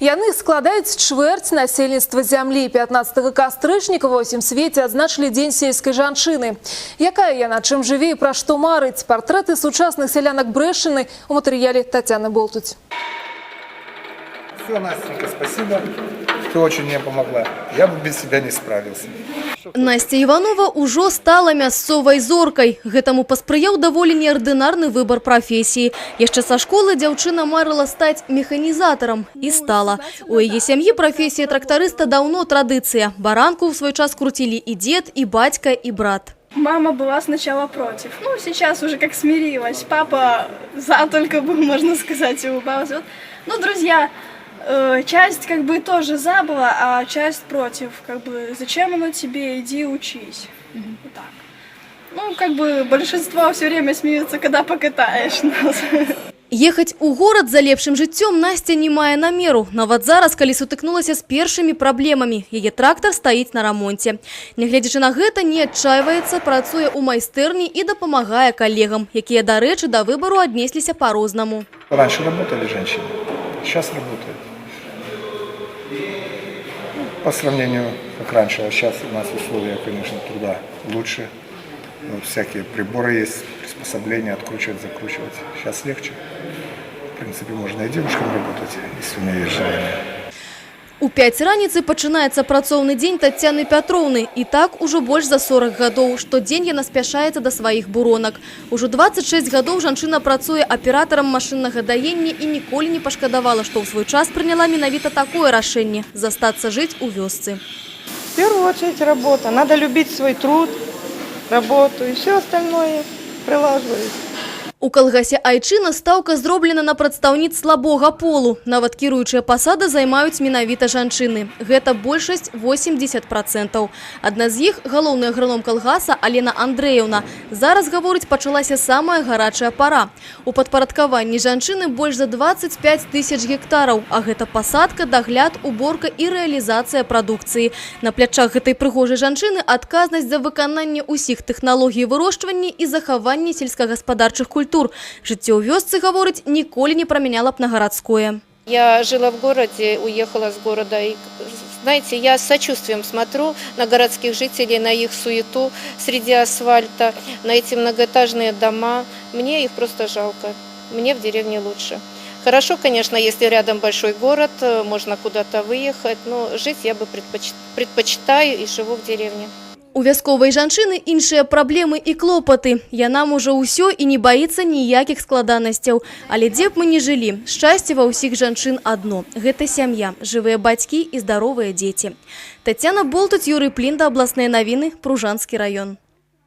Яны складаюць чвэрць насельніцтва зямлі 15 кастрычніка ва ўсім свеце адзначылі дзень сельскай жанчыны. Якая яна чым жыве і пра што марыць партрэты сучасных сялянак брэшыны у матэрыяле Тацяны Болтуць. Все, Настенька, спасибо. Ты очень мне помогла. Я бы без себя не справился. Настя Іванова ўжо стала мясцовай зоркай. Гэтаму паспрыяў даволі неардынарны выбар прафесіі. Яшчэ са школы дзяўчына марыла стаць механізатарам і стала. У яе сям'і прафесія трактарыста даўно традыцыя. Баранку ў свой час круцілі і дзед, і бацька, і брат. Мама была сначала против, ну сейчас уже как смирилась. Папа за только был, можно сказать, и улыбался. Вот. Ну, друзья, э, часть как бы тоже за была, а часть против. Как бы зачем оно тебе, иди учись. Вот так. Ну, как бы большинство все время смеются, когда покатаешь нас. Ехаць у горад за лепшым жыццём Настя не мае намеру. Нават зараз, калі сутыкнулася з першымі праблемамі, яе трактар стаіць на рамонце. Нягледзячы на гэта, не адчайваецца, працуе ў майстэрні і дапамагае калегам, якія, дарэчы, да выбару аднесліся па-рознаму. Раньше работали женщины, сейчас работают. По сравнению, как раньше, а сейчас у нас условия, конечно, труда лучше. Ну, всякие приборы есть, приспособления, откручивать, закручивать. Сейчас легче. В принципе, можно и девушкам работать, если у нее есть желание. У 5 раніцы пачынаецца працоўны дзень Тацяны Пятроўны. І так ужо больш за 40 гадоў. Штодзень яна спяшаецца да сваіх буронак. Ужо 26 гадоў жанчына працуе аператарам машыннага даення і ніколі не пашкадавала, што ў свой час прыняла менавіта такое рашэнне – застацца жыць у вёсцы. В первую очередь работа. Надо любить свой труд, работу и все остальное прилаживается. У калгасе Айчына стаўка зроблена на прадстаўніц слабога полу. Нават кіруючыя пасады займаюць менавіта жанчыны. Гэта большасць 80%. Адна з іх – галоўны аграном калгаса Алена Андрэевна. Зараз, гаворыць, пачалася самая гарачая пара. У падпарадкаванні жанчыны больш за 25 тысяч гектараў, а гэта пасадка, дагляд, уборка і рэалізацыя прадукцыі. На плячах гэтай прыгожай жанчыны адказнасць за выкананне ўсіх тэхналогій вырошчвання і захаванне сельскагаспадарчых культур. Жыццё ў вёсцы, гаворыць, ніколі не прамяняла б на гарадское. Я жила в городе, уехала с города. И, знаете, я с сочувствием смотрю на городских жителей, на их суету среди асфальта, на эти многоэтажные дома. Мне их просто жалко. Мне в деревне лучше. Хорошо, конечно, если рядом большой город, э, можно куда-то выехать, но жить я бы предпоч- предпочитаю и живу в деревне. У вясковай жанчыны іншыя праблемы і клопаты. Яна можа ўсё і не баіцца ніякіх складанасцяў. Але дзе б мы не жылі, шчасце ва ўсіх жанчын адно. Гэта сям'я, жывыя бацькі і здаровыя дзеці. Тацяна Болтуць, Юрый Плінда, абласныя навіны, Пружанскі раён.